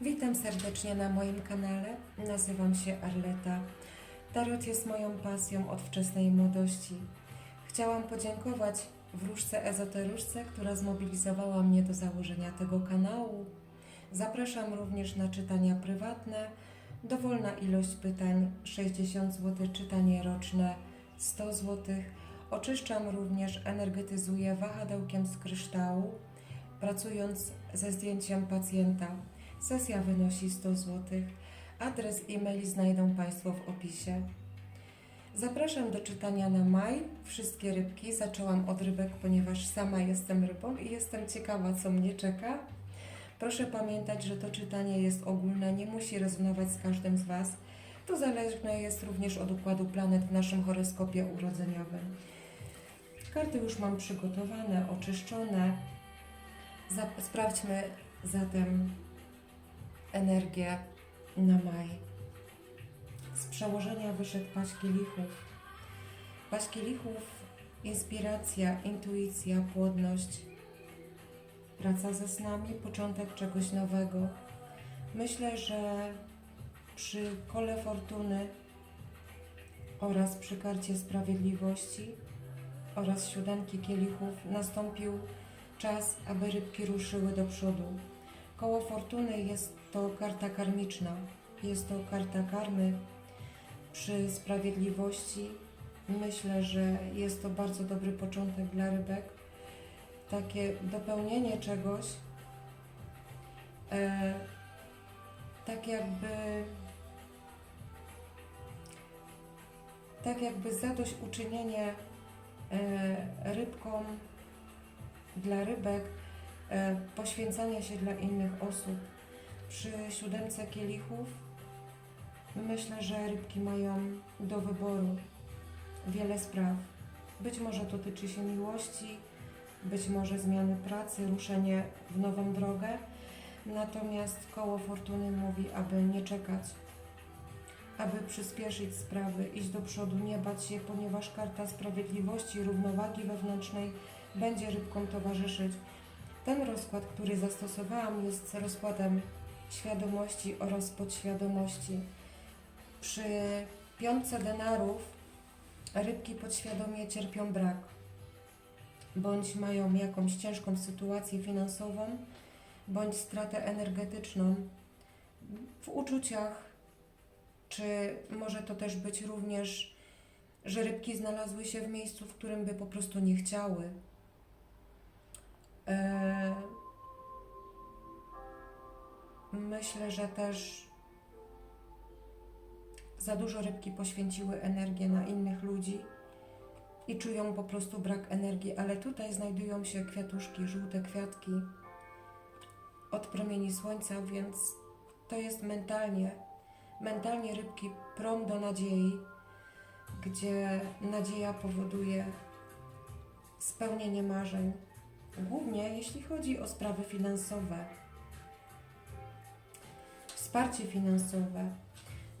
Witam serdecznie na moim kanale. Nazywam się Arleta. Tarot jest moją pasją od wczesnej młodości. Chciałam podziękować wróżce ezoteruszce, która zmobilizowała mnie do założenia tego kanału. Zapraszam również na czytania prywatne. Dowolna ilość pytań 60 zł, czytanie roczne 100 zł. Oczyszczam również, energetyzuję wahadełkiem z kryształu, pracując ze zdjęciem pacjenta. Sesja wynosi 100 zł. Adres e-mail znajdą Państwo w opisie. Zapraszam do czytania na maj. Wszystkie rybki. Zaczęłam od rybek, ponieważ sama jestem rybą i jestem ciekawa, co mnie czeka. Proszę pamiętać, że to czytanie jest ogólne, nie musi rezonować z każdym z Was. To zależne jest również od układu planet w naszym horoskopie urodzeniowym. Karty już mam przygotowane, oczyszczone. Zap- sprawdźmy zatem energię na maj. Z przełożenia wyszedł paść kielichów. Paść kielichów, inspiracja, intuicja, płodność, praca ze snami, początek czegoś nowego. Myślę, że przy kole fortuny oraz przy karcie sprawiedliwości oraz siódemki kielichów nastąpił czas, aby rybki ruszyły do przodu. Koło fortuny jest to karta karmiczna, jest to karta karmy. Przy sprawiedliwości myślę, że jest to bardzo dobry początek dla rybek. Takie dopełnienie czegoś, e, tak jakby tak jakby zadośćuczynienie e, rybkom dla rybek e, poświęcania się dla innych osób. Przy siódemce kielichów myślę, że rybki mają do wyboru wiele spraw. Być może dotyczy się miłości, być może zmiany pracy, ruszenie w nową drogę. Natomiast koło fortuny mówi, aby nie czekać, aby przyspieszyć sprawy, iść do przodu, nie bać się, ponieważ karta sprawiedliwości, równowagi wewnętrznej będzie rybkom towarzyszyć. Ten rozkład, który zastosowałam, jest rozkładem świadomości oraz podświadomości. Przy piątce denarów rybki podświadomie cierpią brak, bądź mają jakąś ciężką sytuację finansową, bądź stratę energetyczną w uczuciach, czy może to też być również, że rybki znalazły się w miejscu, w którym by po prostu nie chciały. Eee, Myślę, że też za dużo rybki poświęciły energię na innych ludzi i czują po prostu brak energii, ale tutaj znajdują się kwiatuszki, żółte kwiatki od promieni słońca, więc to jest mentalnie, mentalnie rybki prom do nadziei, gdzie nadzieja powoduje spełnienie marzeń, głównie jeśli chodzi o sprawy finansowe wsparcie finansowe.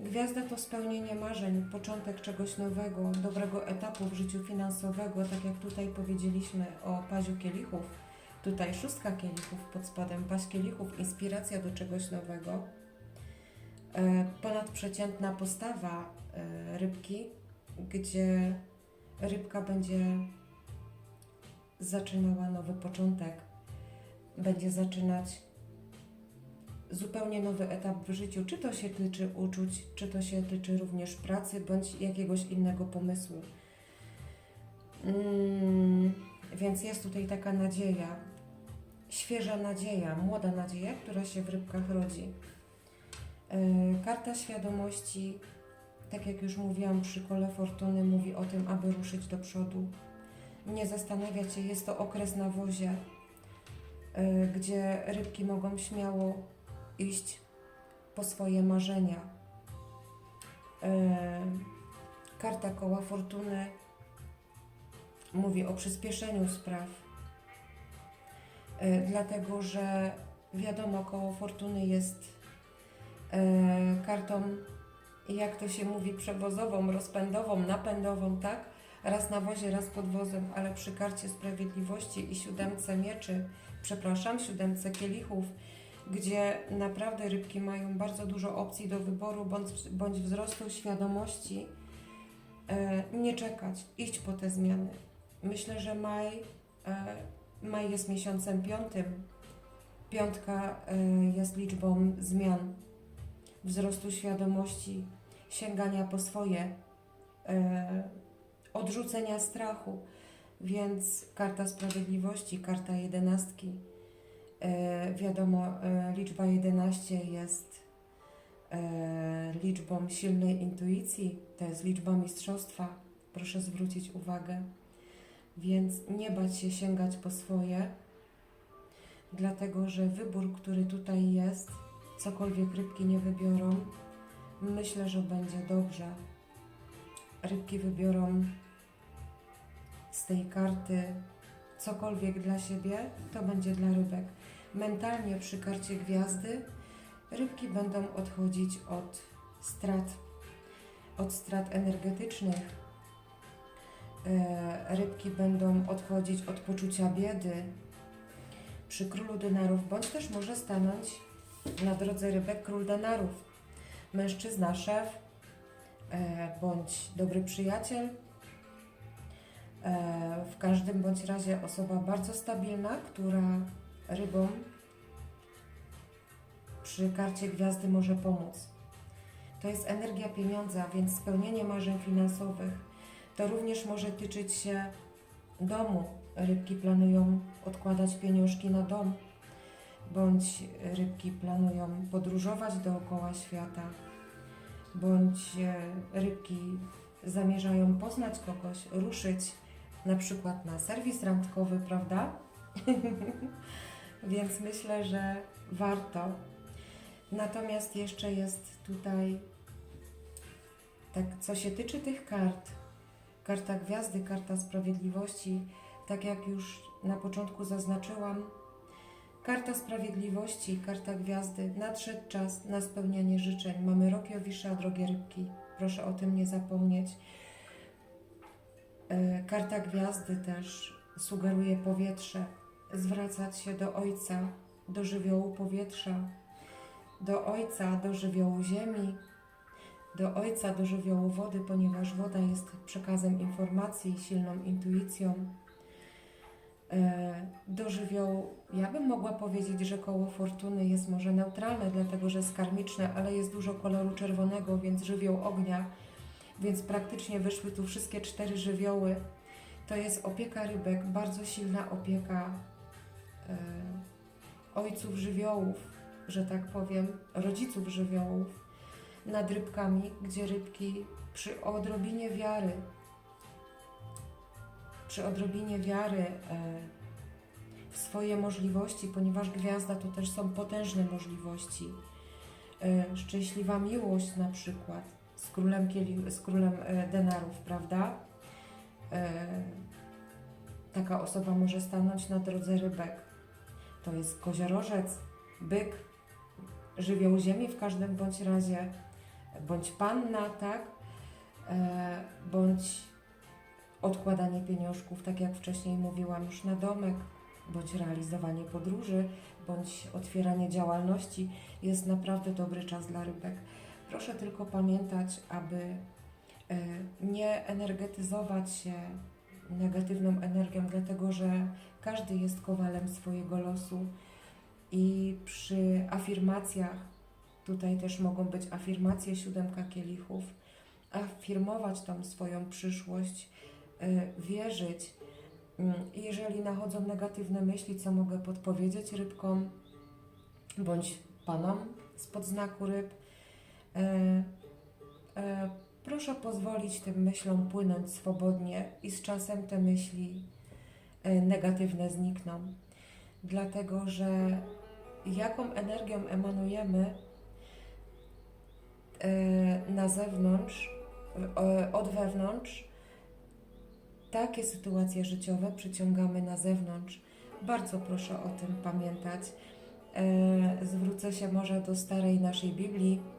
Gwiazda to spełnienie marzeń, początek czegoś nowego, dobrego etapu w życiu finansowego, tak jak tutaj powiedzieliśmy o paziu kielichów. Tutaj szóstka kielichów pod spodem, paź kielichów, inspiracja do czegoś nowego. E, Ponadprzeciętna postawa e, rybki, gdzie rybka będzie zaczynała nowy początek, będzie zaczynać zupełnie nowy etap w życiu, czy to się tyczy uczuć, czy to się tyczy również pracy, bądź jakiegoś innego pomysłu. Mm, więc jest tutaj taka nadzieja, świeża nadzieja, młoda nadzieja, która się w rybkach rodzi. E, Karta świadomości, tak jak już mówiłam przy kole fortuny, mówi o tym, aby ruszyć do przodu. Nie zastanawiać się, jest to okres na wozie, e, gdzie rybki mogą śmiało iść po swoje marzenia. E, Karta koła fortuny mówi o przyspieszeniu spraw, E, dlatego że wiadomo, koło fortuny jest e, kartą, jak to się mówi, przewozową, rozpędową, napędową, tak? Raz na wozie, raz pod wozem, ale przy karcie sprawiedliwości i siódemce mieczy, przepraszam, siódemce kielichów, gdzie naprawdę rybki mają bardzo dużo opcji do wyboru bądź, bądź wzrostu świadomości. E, nie czekać, iść po te zmiany. Myślę, że maj, e, maj jest miesiącem piątym. Piątka e, jest liczbą zmian, wzrostu świadomości, sięgania po swoje, odrzucenia strachu. Więc karta sprawiedliwości, karta jedenastki. E, wiadomo, e, liczba 11 jest e, liczbą silnej intuicji, to jest liczba mistrzostwa. Proszę zwrócić uwagę. Więc nie bać się sięgać po swoje, dlatego że wybór, który tutaj jest, cokolwiek rybki nie wybiorą, myślę, że będzie dobrze. Rybki wybiorą z tej karty cokolwiek dla siebie, to będzie dla rybek. Mentalnie przy karcie gwiazdy rybki będą odchodzić od strat, od strat energetycznych. E, Rybki będą odchodzić od poczucia biedy. Przy królu denarów, bądź też może stanąć na drodze rybek król denarów. Mężczyzna, szef, e, bądź dobry przyjaciel, W każdym bądź razie osoba bardzo stabilna, która rybom przy karcie gwiazdy może pomóc. To jest energia pieniądza, więc spełnienie marzeń finansowych. To również może tyczyć się domu. Rybki planują odkładać pieniążki na dom, bądź rybki planują podróżować dookoła świata, bądź e, rybki zamierzają poznać kogoś, ruszyć na przykład na serwis randkowy, prawda? Więc myślę, że warto. Natomiast jeszcze jest tutaj, tak, co się tyczy tych kart, karta gwiazdy, karta sprawiedliwości, tak jak już na początku zaznaczyłam, karta sprawiedliwości, karta gwiazdy, nadszedł czas na spełnianie życzeń. Mamy rok Jowisza, drogie rybki, proszę o tym nie zapomnieć. Karta gwiazdy też sugeruje powietrze, zwracać się do Ojca, do żywiołu powietrza, do Ojca, do żywiołu ziemi, do Ojca, do żywiołu wody, ponieważ woda jest przekazem informacji, silną intuicją. E, Do żywiołu, ja bym mogła powiedzieć, że koło fortuny jest może neutralne, dlatego że jest karmiczne, ale jest dużo koloru czerwonego, więc żywioł ognia więc praktycznie wyszły tu wszystkie cztery żywioły. To jest opieka rybek, bardzo silna opieka e, ojców żywiołów, że tak powiem, rodziców żywiołów nad rybkami, gdzie rybki przy odrobinie wiary, przy odrobinie wiary e, w swoje możliwości, ponieważ gwiazda to też są potężne możliwości. E, szczęśliwa miłość na przykład z królem, z królem e, denarów, prawda? E, taka osoba może stanąć na drodze rybek. To jest koziorożec, byk, żywioł ziemi w każdym bądź razie, bądź panna, tak? E, bądź odkładanie pieniążków, tak jak wcześniej mówiłam, już na domek, bądź realizowanie podróży, bądź otwieranie działalności. Jest naprawdę dobry czas dla rybek. Proszę tylko pamiętać, aby e, nie energetyzować się negatywną energią, dlatego że każdy jest kowalem swojego losu i przy afirmacjach, tutaj też mogą być afirmacje siódemka kielichów, afirmować tą swoją przyszłość, e, wierzyć. Mm, Jeżeli nachodzą negatywne myśli, co mogę podpowiedzieć rybkom bądź panom spod znaku ryb, proszę pozwolić tym myślom płynąć swobodnie i z czasem te myśli e, negatywne znikną. Dlatego, że jaką energią emanujemy e, na zewnątrz, e, od wewnątrz, takie sytuacje życiowe przyciągamy na zewnątrz. Bardzo proszę o tym pamiętać. E, Zwrócę się może do starej naszej Biblii, e,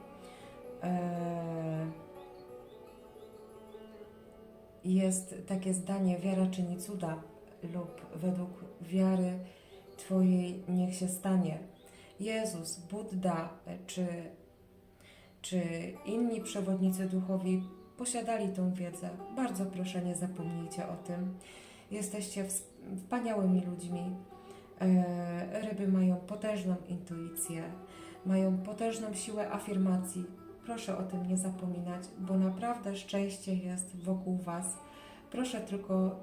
jest takie zdanie: wiara czyni cuda, lub według wiary Twojej niech się stanie. Jezus, Buddha e, czy, czy inni przewodnicy duchowi posiadali tą wiedzę. Bardzo proszę, nie zapomnijcie o tym. Jesteście ws- wspaniałymi ludźmi. E, Ryby mają potężną intuicję, mają potężną siłę afirmacji. Proszę o tym nie zapominać, bo naprawdę szczęście jest wokół Was. Proszę tylko,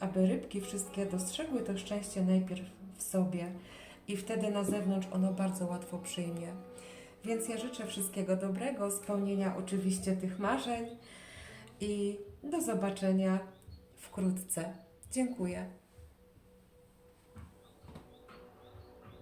aby rybki wszystkie dostrzegły to szczęście najpierw w sobie i wtedy na zewnątrz ono bardzo łatwo przyjmie. Więc ja życzę wszystkiego dobrego, spełnienia oczywiście tych marzeń i do zobaczenia wkrótce. Dziękuję.